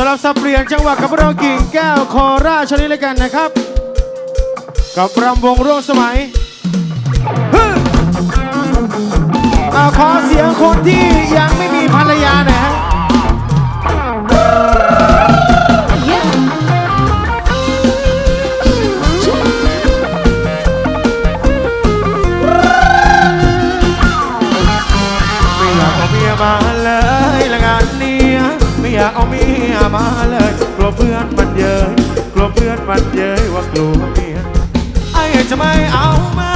สำหรับสับเปลี่ยนจังหวะกับเรากิ่งแก้วโคราชนิดเลยกันนะครับ กับรำวงร่วมสมัยฮึอ่าขอเสียงคนที่ยังไม่มีภรรยาหน่อยฮะ ยากเอาเมียมาเลยกลัวเพื่อนมันเย้ยกลัวเพื่อนมันเย้ยว่ากลัวเมียไอ้จะไม่เอามา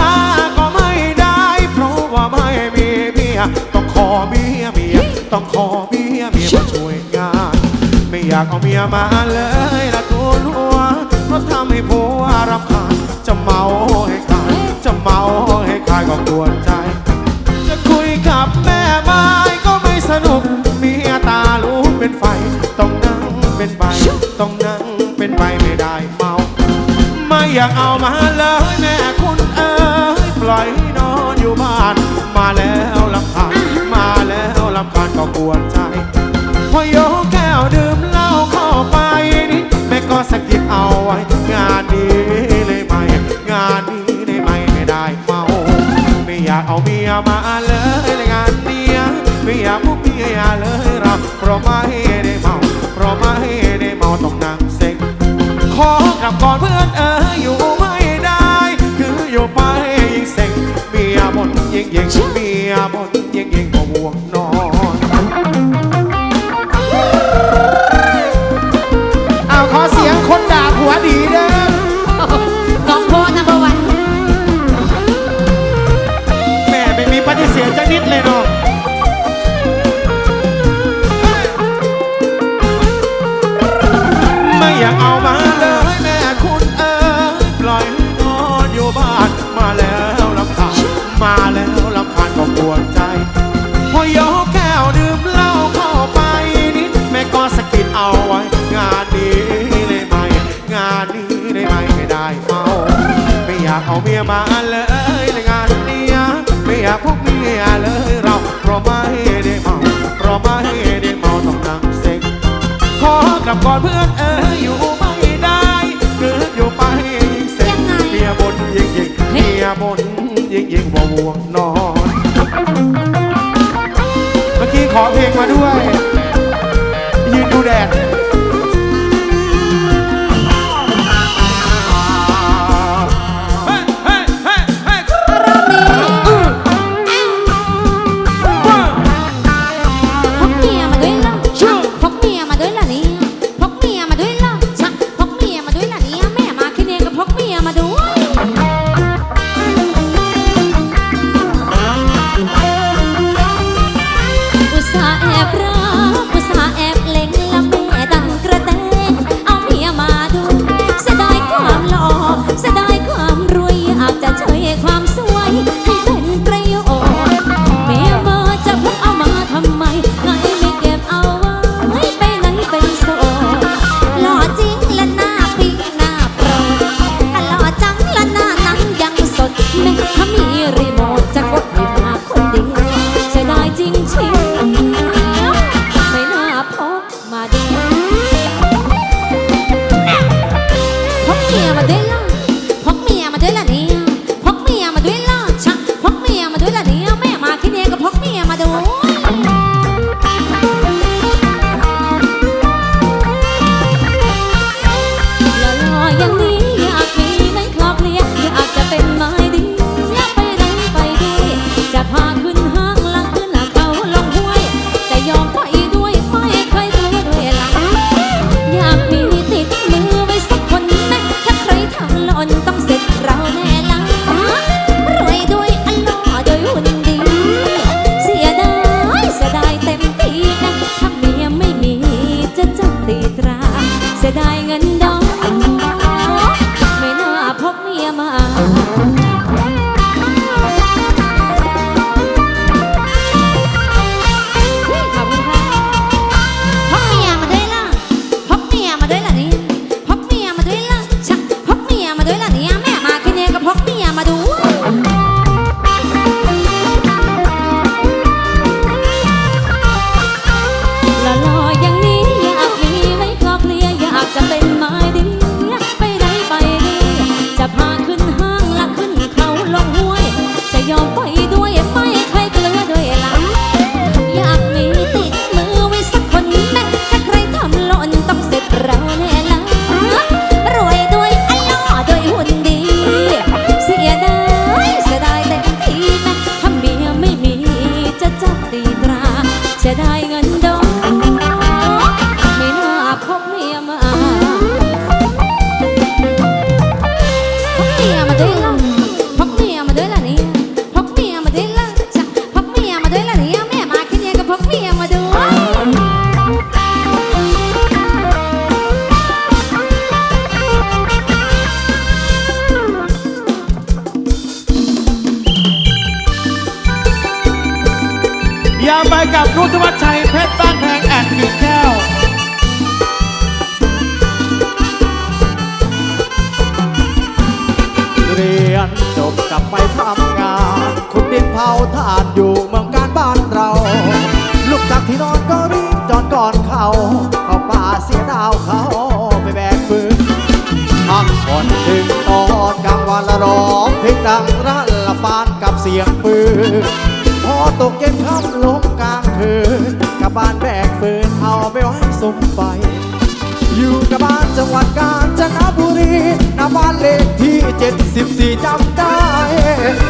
ก็ไม่ได้ เพราะว่าไม่มีเมียต้องขอเมียเมียต้องขอเมียเมียมาช่วยงาน ไม่อยากเอาเมียมาเลยละตัวรัวเพราะทำให้ผัวรำคาญจะเมาให้ขายจะเมาให้ขายก็กวนใจ เป็นไฟ ต้องนั่งเป็นใบ ต้องนั่งเป็นใบไม่ได้เมา ไม่อยากเอามาเลยแม่คุณเอ๋ยปล่อยให้นอนอยู่บ้าน มาแล้วลำคาญมาแล้วลำคาญก็กวนใจ อกลับก่อนเพื่อนเอออยู่ไม่ได้ คืออยู่ไปยิ่งเซ็งเมียบนยิ่งยิ่งเมียบนยิ่งยิ่งก็ห่วงนอนเอาขอเสียงคนด่าผัวดีเด้อน้องโพนัมเบอร์วันแม่ไม่มีปฏิเสธจักนิดเลยเนาะากเอาเมียมาเลยในงานเนี้ยไม่อยากพบเมียเลยเราเพราะไม่ได้เมาเพราะไม่ได้เมาต้องนั่งเซ็งขอกลับก่อนเพื่อนเอ๋ยอยู่ไม่ได้คืออยู่ไปเซ็งเมียบนยิ่งยิ่งเมียบนยิ่งยิ่งว่าห่วงนอน เมื่อกี้ขอเพลงมาด้วย ยืนดูแดด จได้เงิน คุณธวัชชัยเพชรบ้านแพงแอนกิ่งแก้ว เรียนจบกลับไปทำงาน คุณดินเผาทานอยู่เมืองการบ้านเราลูกจากที่นอนก็รีบจอดก่อนเขา เข้าป่าเสียดาวเขาไปแบกปืนพักผ่อนถึงตอนกลางวันละร้องเพลงดังรันละปานกับเสียงปืน ตกเย็นค่ำลงกลางคืนกับบ้านแบกปืนเอาไปไว้สุมไฟ อยู่กับบ้านจังหวัดกาญจนบุรีหน้าบ้านเลขที่ 74จำได้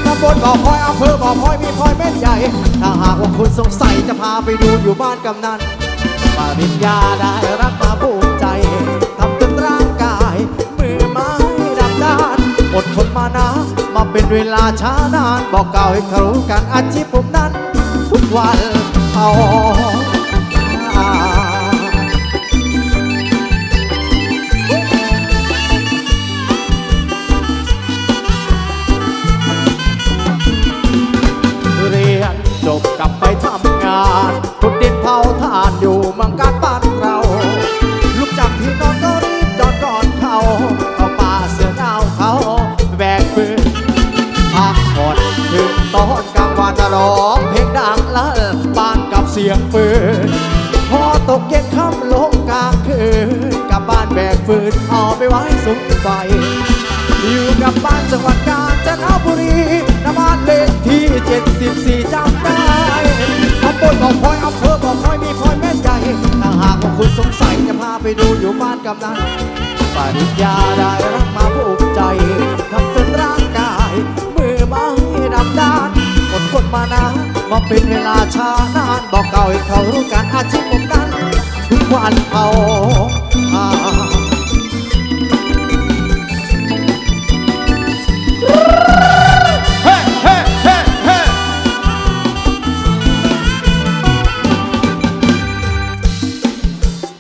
ตำบลบ่อพลอยอำเภอบ่อพลอยมีพลอยเม็ดใหญ่ ถ้าหากว่าคุณสงสัยจะพาไปดูอยู่บ้านกำนันปริญญาได้รับมาภูมิใจทำจนร่า เวลาช้านานบอกเก่าให้เขารู้กันอาชีพผมนั้น ทุกวันเอาหาเรียนจบกลับไปทำงานทุดดินเผาทานอยู่มืองก เสียงปืน พอตกเย็นค่ำลงกลางคืนกลับบ้านแบกฟืนเอาไปไว้สุมไฟอยู่กับบ้านจังหวัดกาญจนบุรีนบ้านเลขที่ 74จำได้ตำบลบ่อพลอยอำเภอบ่อพลอยมีพลอยแม่ใหญ่ถ้าหากว่าคุณสงสัยจะพาไปดูอยู่บ้านกำนันปริญญาได้รับมาภูมิใจทำจนร่างกาย มือไม้ดำด้านอดทนมานา ก็เป็นเวลาช้านานบอกเก่าให้เขารู้การอาชีพผมนั้นทุกวันเขา